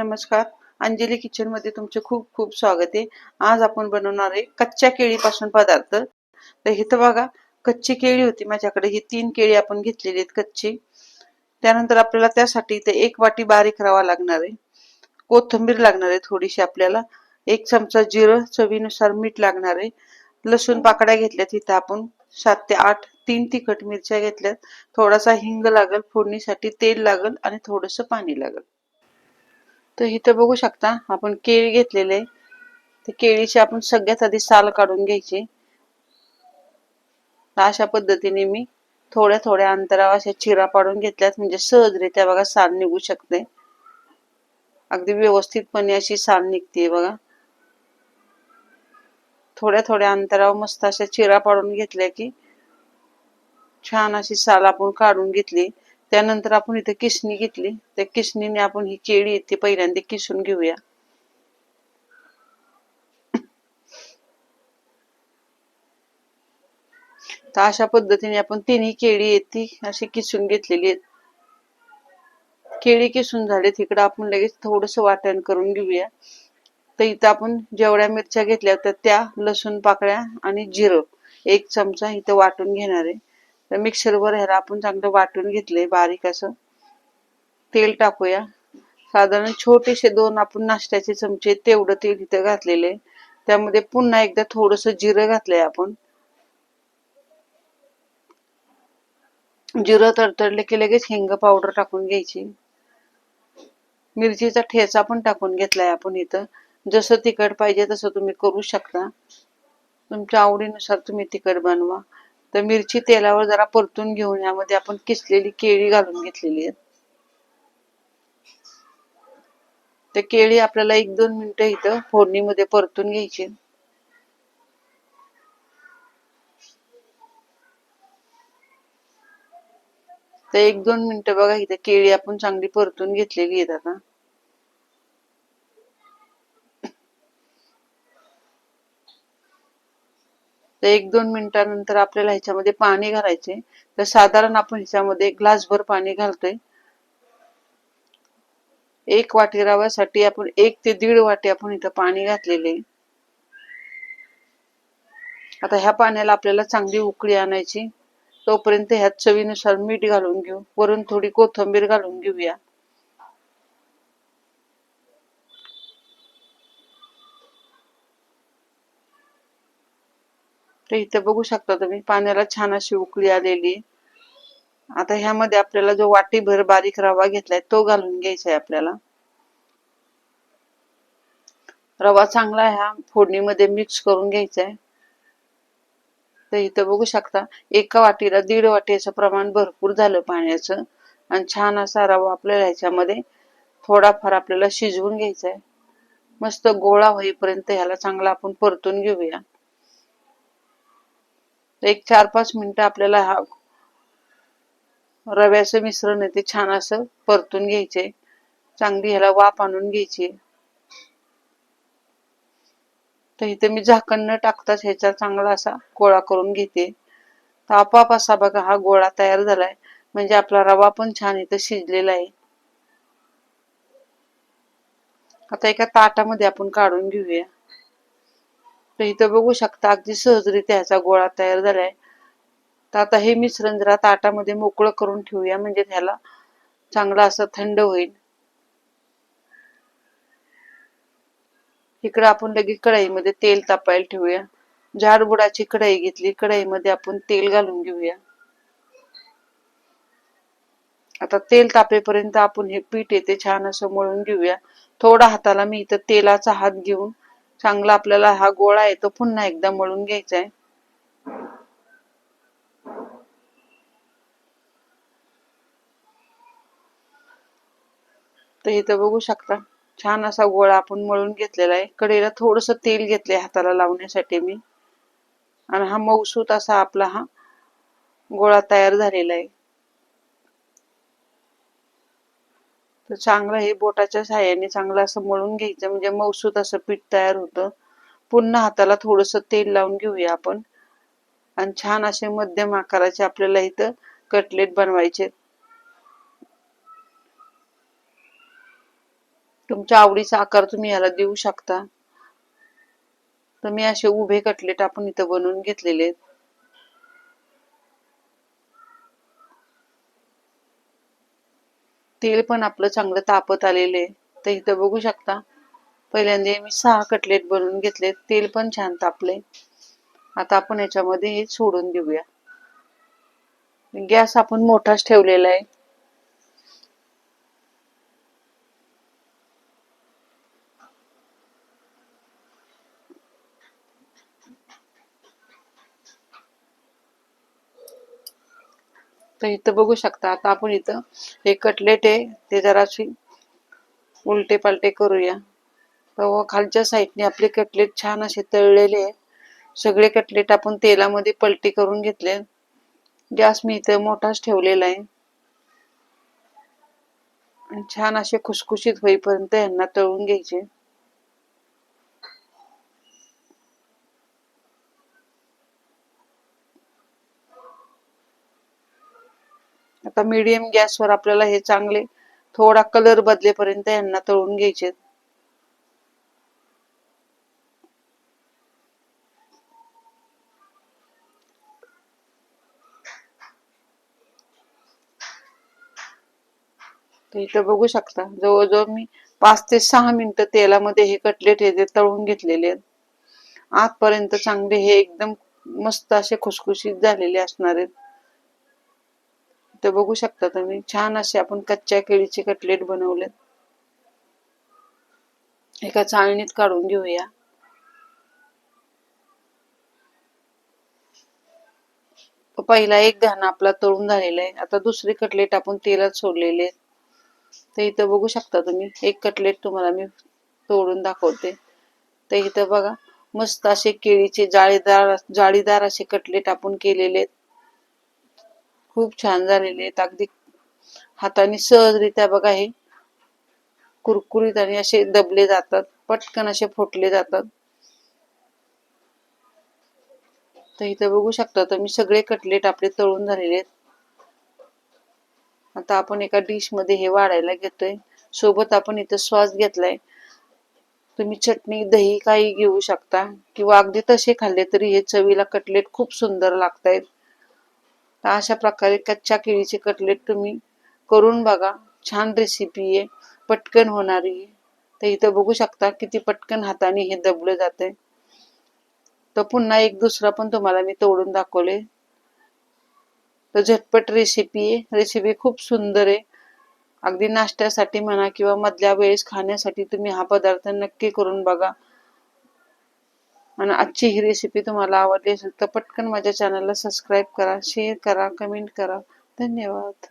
नमस्कार. अंजली किचनमध्ये तुमचे खूप खूप स्वागत आहे. आज आपण बनवणार आहे कच्च्या केळीपासून पदार्थ. तर इथं बघा कच्ची केळी होती माझ्याकडे. ही तीन केळी आपण घेतलेली आहेत कच्ची. त्यानंतर आपल्याला त्यासाठी इथे एक वाटी बारीक रवा लागणार आहे. कोथिंबीर लागणार आहे थोडीशी आपल्याला. एक चमचा जिरं चवीनुसार मीठ लागणार आहे. लसूण पाकड्या घेतल्यात इथं आपण. सात ते आठ तीन तिखट मिरच्या घेतल्यात. थोडासा हिंग लागल फोडणीसाठी तेल लागल आणि थोडंसं पाणी लागल. तर इथं बघू शकता आपण केळी घेतलेले ते केळीची आपण सगळ्यात आधी साल काढून घ्यायची. अशा पद्धतीने मी थोड्या थोड्या अंतरावर अशा चिरा पाडून घेतल्यात म्हणजे सहजरित्या बघा साल निघू शकते. अगदी व्यवस्थितपणे अशी साल निघते बघा. थोड्या थोड्या अंतरावर मस्त अशा चिरा पाडून घेतल्या की छान अशी साल आपण काढून घेतली. त्यानंतर आपण इथे किसणी घेतली. त्या किसणीने आपण ही केळी ती पहिल्यांदा किसून घेऊया. तर अशा पद्धतीने आपण तिन्ही केळी आहेत ती अशी किसून घेतलेली आहेत. केळी किसून झाले तिकडं आपण लगेच थोडस वाटण करून घेऊया. तर इथं आपण जेवढ्या मिरच्या घेतल्या होत्या त्या लसूण पाकळ्या आणि जिरं एक चमचा इथं वाटून घेणार आहे. तर मिक्सरवर ह्याला आपण चांगलं वाटून घेतलंय बारीक असं. तेल टाकूया. साधारण छोटेसे दोन आपण नाश्त्याचे चमचे तेवढं तेल इथं घातलेले. त्यामध्ये पुन्हा एकदा थोडस जिरं घातलंय आपण. जिरं तडतडले की लगेच हिंग पावडर टाकून घ्यायची. मिरचीचा ठेचा पण टाकून घेतलाय आपण इथं. जसं तिखट पाहिजे तसं तुम्ही करू शकता. तुमच्या आवडीनुसार तुम्ही तिखट बनवा. तर मिरची तेलावर जरा परतून घेऊन यामध्ये आपण किसलेली केळी घालून घेतलेली आहेत तर केळी आपल्याला एक दोन मिनिटं इथं फोडणीमध्ये परतून घ्यायची. तर एक दोन मिनिटं बघा इथं केळी आपण चांगली परतून घेतलेली आहेत आता. तर एक दोन मिनिटानंतर आपल्याला ह्याच्यामध्ये पाणी घालायचे तर साधारण आपण ह्याच्यामध्ये ग्लासभर पाणी घालतोय. एक वाटी रव्यासाठी आपण एक ते दीड वाटी आपण इथं पाणी घातलेले आता ह्या पाण्याला आपल्याला चांगली उकळी आणायची. तोपर्यंत ह्यात चवीनुसार मीठ घालून घेऊ. वरून थोडी कोथिंबीर घालून घेऊया. तर इथे बघू शकता तुम्ही पाण्याला छान अशी उकळी आलेली. आता ह्यामध्ये आपल्याला जो वाटीभर बारीक रवा घेतलाय तो घालून घ्यायचा आहे आपल्याला. रवा चांगला ह्या फोडणीमध्ये मिक्स करून घ्यायचा आहे. तर इथं बघू शकता एका वाटीला दीड वाटीचं प्रमाण भरपूर झालं पाण्याचं. आणि छान असा रवा आपल्याला ह्याच्यामध्ये थोडाफार आपल्याला शिजवून घ्यायचा आहे. मस्त गोळा होईपर्यंत ह्याला चांगला आपण परतून घेऊया. एक चार पाच मिनिटं आपल्याला हा रव्याचं मिश्रण आहे ते छान असं परतून घ्यायचे. चांगली ह्याला वाफ आणून घ्यायची. तर इथे मी झाकण न टाकताच ह्याचा चांगला असा गोळा करून घेते. तर आपोआप असा बघा हा गोळा तयार झालाय. म्हणजे आपला रवा पण छान इथं शिजलेला आहे. आता एका ताटामध्ये आपण काढून घेऊया. तर इथं बघू शकता अगदी सहजरित्या ह्याचा गोळा तयार झालाय. तर आता हे मिश्रण जरा ताटामध्ये मोकळं करून ठेवूया म्हणजे त्याला चांगलं असं थंड होईल. इकडे आपण लगेच कढाईमध्ये तेल तापायला ठेवूया. झाडबुडाची कढाई घेतली कढाईमध्ये आपण तेल घालून घेऊया. आता तेल तापेपर्यंत आपण हे पीठ येते छान असं मळून घेऊया. थोडा हाताला मी इथं तेलाचा हात घेऊन चांगला आपल्याला हा गोळा आहे तो पुन्हा एकदा मळून घ्यायचा आहे तर इथं बघू शकता छान असा गोळा आपण मळून घेतलेला आहे. कडेला थोडस तेल घेतलंय हाताला लावण्यासाठी मी. आणि हा मऊसूत असा आपला हा गोळा तयार झालेला आहे. चांगलं हे बोटाच्या साह्याने चांगलं असं मळून घ्यायचं. म्हणजे मौसूत असं पीठ तयार होतं. पुन्हा हाताला थोडस तेल लावून घेऊया आपण. आणि छान असे मध्यम आकाराचे आपल्याला इथं कटलेट बनवायचे. तुमच्या आवडीचा आकार तुम्ही याला देऊ शकता. तर मी असे उभे कटलेट आपण इथं बनवून घेतलेले आहेत. तेल पण आपलं चांगलं तापत आलेलं आहे. तर इथं बघू शकता पहिल्यांदा मी सहा कटलेट बनवून घेतले तेल पण छान तापले आता आपण याच्यामध्ये हे सोडून देऊया. गॅस आपण मोठाच ठेवलेला आहे. तर इथं बघू शकता आता आपण इथं हे कटलेट आहे ते जराशी उलटे पालटे करूया. तर खालच्या साईडने आपले कटलेट छान असे तळलेले आहे सगळे कटलेट आपण तेलामध्ये पलटी करून घेतले. गॅस मी इथं मोठाच ठेवलेला आहे. छान असे खुसखुशीत होईपर्यंत यांना तळून घ्यायचे. आता मिडियम गॅसवर आपल्याला हे चांगले थोडा कलर बदलेपर्यंत यांना तळून घ्यायचे तर इथं बघू शकता जवळजवळ मी पाच ते सहा मिनिटं तेलामध्ये हे कटलेट हे जे तळून घेतलेले आहेत. आतपर्यंत चांगले हे एकदम मस्त असे खुसखुशीत झालेले असणार आहेत. ते बघू शकता तुम्ही. छान असे आपण कच्च्या केळीचे कटलेट बनवलेत. एका चाळणीत काढून घेऊया. पहिला एक घाण आपला तळून झालेला आहे. आता दुसरे कटलेट आपण तेलात सोडलेले आहेत तर इथं बघू शकता तुम्ही. एक कटलेट तुम्हाला मी तोडून दाखवते. तर इथं बघा. मस्त असे केळीचे जाळीदार जाळीदार असे कटलेट आपण केलेले आहेत. खूप छान झालेले आहेत. अगदी हाताने सहजरित्या बघा हे. कुरकुरीत आणि असे दबले जातात. पटकन असे फुटले जातात. तर इथं बघू शकता तुम्ही सगळे कटलेट आपले तळून झालेले आहेत. आता आपण एका डिशमध्ये हे वाढायला घेतोय. सोबत आपण इथं सॉस घेतलाय. तुम्ही चटणी दही काही घेऊ शकता. किंवा अगदी तसे खाल्ले तरी हे चवीला कटलेट खूप सुंदर लागतायत. तर अशा प्रकारे कच्च्या केळीचे कटलेट तुम्ही करून बघा. छान रेसिपी आहे. पटकन होणारी आहे. तर इथं बघू शकता किती पटकन हाताने हे दबलं जाते तर पुन्हा एक दुसरा पण तुम्हाला मी तोडून दाखवले. तर झटपट रेसिपी आहे. रेसिपी खूप सुंदर आहे. अगदी नाश्त्यासाठी म्हणा किंवा मधल्या वेळेस खाण्यासाठी तुम्ही हा पदार्थ नक्की करून बघा. आणि आजची ही रेसिपी तुम्हाला आवडली असेल तर पटकन माझ्या चॅनलला सबस्क्राईब करा शेअर करा कमेंट करा. धन्यवाद.